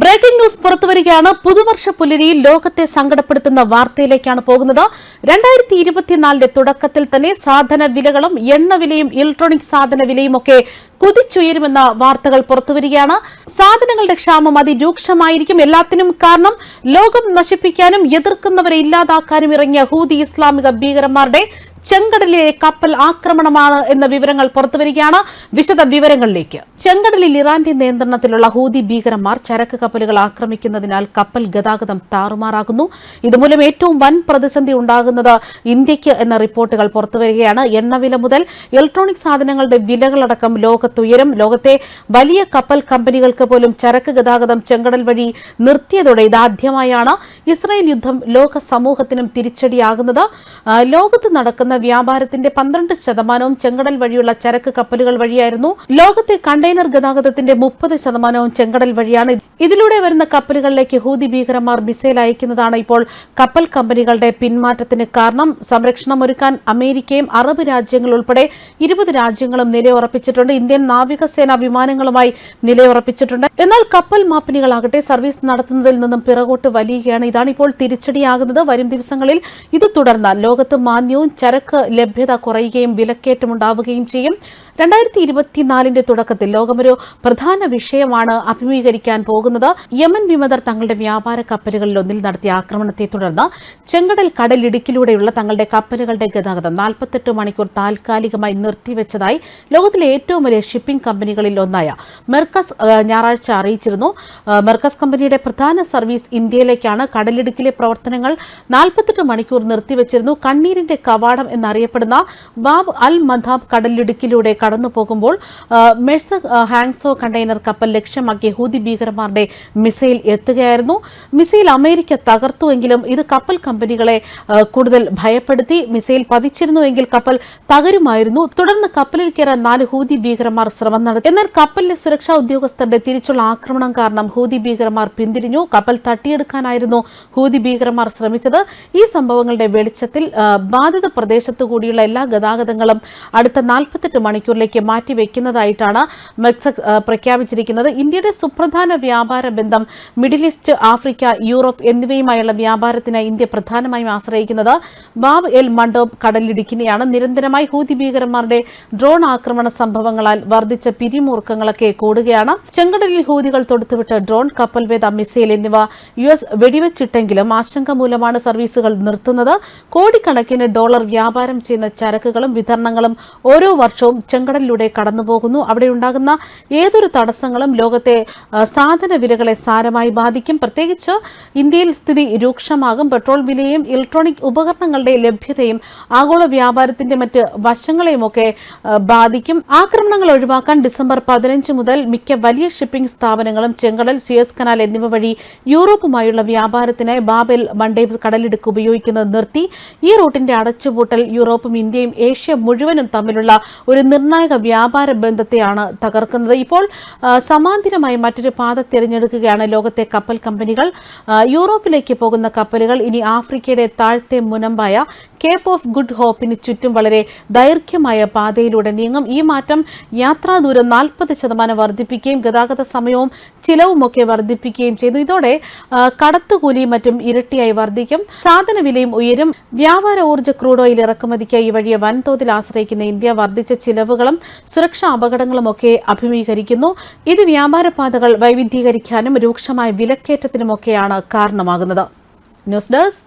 Breaking news പുറത്തുവരികയാണ്. പുതുവർഷ പുലരിയിൽ ലോകത്തെ സങ്കടപ്പെടുത്തുന്ന വാർത്തയിലേക്കാണ് പോകുന്നത്. രണ്ടായിരത്തി ഇരുപത്തിനാലിന്റെ തുടക്കത്തിൽ തന്നെ സാധന വിലകളും എണ്ണവിലയും ഇലക്ട്രോണിക് സാധന വിലയും ഒക്കെ കുതിച്ചുയരുമെന്ന വാർത്തകൾ പുറത്തുവരികയാണ്. സാധനങ്ങളുടെ ക്ഷാമം അതിരൂക്ഷമായിരിക്കും എല്ലാത്തിനും കാരണം ലോകം നശിപ്പിക്കാനും എതിർക്കുന്നവരെ ഇല്ലാതാക്കാനും ഇറങ്ങിയ ഹൂതി ഇസ്ലാമിക ഭീകരന്മാരുടെ ചെങ്കടലിലെ കപ്പൽ ആക്രമണമാണ് എന്ന വിവരങ്ങൾ പുറത്തുവരികയാണ്. വിശദ വിവരങ്ങളിലേക്ക്. ചെങ്കടലിൽ ഇറാന്റെ നിയന്ത്രണത്തിലുള്ള ഹൂതി ഭീകരന്മാർ ചരക്ക് കപ്പലുകൾ ആക്രമിക്കുന്നതിനാൽ കപ്പൽ ഗതാഗതം താറുമാറാകുന്നു. ഇതുമൂലം ഏറ്റവും വൻ പ്രതിസന്ധി ഉണ്ടാകുന്നത് ഇന്ത്യയ്ക്ക് എന്ന റിപ്പോർട്ടുകൾ പുറത്തുവരികയാണ്. എണ്ണവില മുതൽ ഇലക്ട്രോണിക് സാധനങ്ങളുടെ വിലകളടക്കം ലോകത്തുയരും. ലോകത്തെ വലിയ കപ്പൽ കമ്പനികൾക്ക് പോലും ചരക്ക് ഗതാഗതം ചെങ്കടൽ വഴി നിർത്തിയതോടെ ഇതാദ്യമായാണ് ഇസ്രായേൽ യുദ്ധം ലോക സമൂഹത്തിനും തിരിച്ചടിയാകുന്നത്. ലോകത്ത് നടക്കുന്ന വ്യാപാരത്തിന്റെ പന്ത്രണ്ട് ശതമാനവും ചെങ്കടൽ വഴിയുള്ള ചരക്ക് കപ്പലുകൾ വഴിയായിരുന്നു. ലോകത്തെ കണ്ടെയ്നർ ഗതാഗതത്തിന്റെ മുപ്പത് ശതമാനവും ചെങ്കടൽ വഴിയാണ്. ഇതിലൂടെ വരുന്ന കപ്പലുകളിലേക്ക് ഹൂതി ഭീകരന്മാർ മിസൈൽ അയക്കുന്നതാണ് ഇപ്പോൾ കപ്പൽ കമ്പനികളുടെ പിന്മാറ്റത്തിന് കാരണം. സംരക്ഷണം ഒരുക്കാൻ അമേരിക്കയും അറബ് രാജ്യങ്ങൾ ഉൾപ്പെടെ ഇരുപത് രാജ്യങ്ങളും നിലയുറപ്പിച്ചിട്ടുണ്ട്. ഇന്ത്യൻ നാവികസേന വിമാനങ്ങളുമായി നിലയുറപ്പിച്ചിട്ടുണ്ട്. എന്നാൽ കപ്പൽ മാപ്പിനികളാകട്ടെ സർവീസ് നടത്തുന്നതിൽ നിന്നും പിറകോട്ട് വലിയുകയാണ്. ഇതാണ് ഇപ്പോൾ തിരിച്ചടിയാകുന്നത്. വരും ദിവസങ്ങളിൽ ഇത് തുടർന്നാൽ ലോകത്ത് മാന്യവും ചരക്ക് ലഭ്യത കുറയുകയും വിലക്കയറ്റമുണ്ടാവുകയും ചെയ്യും. രണ്ടായിരത്തി ഇരുപത്തിനാലിന്റെ തുടക്കത്തിൽ ലോകമൊരു പ്രധാന വിഷയമാണ് അഭിമുഖീകരിക്കാൻ പോകുന്നത്. യമൻ വിമതർ തങ്ങളുടെ വ്യാപാര കപ്പലുകളിൽ ഒന്നിൽ നടത്തിയ ആക്രമണത്തെ തുടർന്ന് ചെങ്കടൽ കടലിടുക്കിലൂടെയുള്ള തങ്ങളുടെ കപ്പലുകളുടെ ഗതാഗതം നാൽപ്പത്തെട്ട് മണിക്കൂർ താൽക്കാലികമായി നിർത്തിവെച്ചതായി ലോകത്തിലെ ഏറ്റവും വലിയ ഷിപ്പിംഗ് കമ്പനികളിൽ ഒന്നായ മെർക്കസ് ഞായറാഴ്ച അറിയിച്ചിരുന്നു. മെർക്കസ് കമ്പനിയുടെ പ്രധാന സർവീസ് ഇന്ത്യയിലേക്കാണ് കടലിടുക്കിലെ പ്രവർത്തനങ്ങൾ നാൽപ്പത്തെട്ട് മണിക്കൂർ നിർത്തിവെച്ചിരുന്നു. കണ്ണീരിന്റെ കവാടം എന്നറിയപ്പെടുന്ന ബാബ് അൽ മധാബ് കടലിടുക്കിലൂടെ കടന്നു പോകുമ്പോൾ മെഴ്സ് ഹാങ്സോ കണ്ടെയ്നർ കപ്പൽ ലക്ഷ്യമാക്കി ഹൂതി ഭീകരന്മാരുടെ മിസൈൽ എത്തുകയായിരുന്നു. മിസൈൽ അമേരിക്ക തകർത്തുവെങ്കിലും ഇത് കപ്പൽ കമ്പനികളെ കൂടുതൽ ഭയപ്പെടുത്തി. മിസൈൽ പതിച്ചിരുന്നുവെങ്കിൽ കപ്പൽ തകരുമായിരുന്നു. തുടർന്ന് കപ്പലിൽ കയറാൻ നാല് ഹൂതി ഭീകരന്മാർ ശ്രമം നടത്തി. എന്നാൽ കപ്പലിലെ സുരക്ഷാ ഉദ്യോഗസ്ഥരുടെ തിരിച്ചുള്ള ആക്രമണം കാരണം ഹൂതി ഭീകരന്മാർ പിന്തിരിഞ്ഞു. കപ്പൽ തട്ടിയെടുക്കാനായിരുന്നു ഹൂതി ഭീകരന്മാർ ശ്രമിച്ചത്. ഈ സംഭവങ്ങളുടെ വെളിച്ചത്തിൽ ബാധിത ബാധിത പ്രദേശത്തു കൂടിയുള്ള എല്ലാ ഗതാഗതങ്ങളും അടുത്ത നാൽപ്പത്തെട്ട് മണിക്കൂറിലേക്ക് മാറ്റിവെക്കുന്നതായിട്ടാണ് മെക്സക് പ്രഖ്യാപിച്ചിരിക്കുന്നത്. ഇന്ത്യയുടെ സുപ്രധാന വ്യാപാര ബന്ധം മിഡിൽ ഈസ്റ്റ് ആഫ്രിക്ക യൂറോപ്പ് എന്നിവയുമായുള്ള വ്യാപാരത്തിന് ഇന്ത്യ പ്രധാനമായും ആശ്രയിക്കുന്നത് ബാബ് എൽ മണ്ടോബ് കടലിടുക്കിനെയാണ്. നിരന്തരമായി ഹൂതി ഭീകരന്മാരുടെ ഡ്രോൺ ആക്രമണ സംഭവങ്ങളാൽ വർദ്ധിച്ച പിരിമുറുക്കങ്ങളൊക്കെ കൂടുകയാണ്. ചെങ്കടലിൽ ഹൂതികൾ തൊടുത്തുവിട്ട ഡ്രോൺ കപ്പൽവേദ മിസൈൽ എന്നിവ യു എസ് വെടിവെച്ചിട്ടെങ്കിലും ആശങ്ക മൂലമാണ് സർവീസുകൾ നിർത്തുന്നത്. കോടിക്കണക്കിന് ഡോളർ വ്യാപാരം ചെയ്യുന്ന ചരക്കുകളും വിതരണങ്ങളും ഓരോ വർഷവും ചെങ്കടലിലൂടെ കടന്നുപോകുന്നു. അവിടെ ഉണ്ടാകുന്ന ഏതൊരു തടസ്സങ്ങളും ലോകത്തെ സാധന വിലകളെ സാരമായി ബാധിക്കും. പ്രത്യേകിച്ച് ഇന്ത്യയിൽ സ്ഥിതി രൂക്ഷമാകും. പെട്രോൾ വിലയും ഇലക്ട്രോണിക് ഉപകരണങ്ങളുടെ ലഭ്യതയും ആഗോള വ്യാപാരത്തിന്റെ മറ്റ് വശങ്ങളെയുമൊക്കെ ബാധിക്കും. ആക്രമണങ്ങൾ ഒഴിവാക്കാൻ ഡിസംബർ പതിനഞ്ച് മുതൽ മിക്ക വലിയ ഷിപ്പിംഗ് സ്ഥാപനങ്ങളും ചെങ്കടൽ സിയസ് കനാൽ എന്നിവ വഴി യൂറോപ്പുമായുള്ള വ്യാപാരത്തിനായി ബാബൽ മണ്ടേ കടലിടുക്ക് ഉപയോഗിക്കുന്നത് നിർത്തി. ഈ റൂട്ടിന്റെ അടച്ചുപൂട്ടൽ യൂറോപ്പും ഇന്ത്യയും ഏഷ്യ മുഴുവനും തമ്മിലുള്ള ഒരു നിർണായക വ്യാപാര ബന്ധത്തെയാണ് തകർക്കുന്നത്. ഇപ്പോൾ സമാന്തരമായി മറ്റൊരു പാത തിരഞ്ഞെടുക്കുകയാണ് ലോകത്തെ കപ്പൽ കമ്പനികൾ. യൂറോപ്പിലേക്ക് പോകുന്ന കപ്പലുകൾ ഇനി ആഫ്രിക്കയുടെ താഴത്തെ മുനമ്പായ കേപ്പ് ഓഫ് ഗുഡ് ഹോപ്പിന് ചുറ്റും വളരെ ദൈർഘ്യമായ പാതയിലൂടെ നീങ്ങും. ഈ മാറ്റം യാത്രാ ദൂരം നാൽപ്പത് ശതമാനം വർദ്ധിപ്പിക്കുകയും ഗതാഗത സമയവും ചിലവുമൊക്കെ വർദ്ധിപ്പിക്കുകയും ചെയ്തു. ഇതോടെ കടത്തുകൂലിയും മറ്റും ഇരട്ടിയായി വർദ്ധിക്കും. സാധന വിലയും ഉയരും. വ്യാപാര ഊർജ ക്രൂഡ് ഓയിൽ ഇറക്കുമതിക്കായി ഈ വൻതോതിൽ ആശ്രയിക്കുന്ന ഇന്ത്യ വർദ്ധിച്ച ചിലവുകളും സുരക്ഷാ അപകടങ്ങളുമൊക്കെ അഭിമുഖീകരിക്കുന്നു. ഇത് വ്യാപാരപാതകൾ വൈവിധ്യീകരിക്കാനും രൂക്ഷമായ വിലക്കയറ്റത്തിനുമൊക്കെയാണ് കാരണമാകുന്നത്. News desk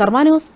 Karma news.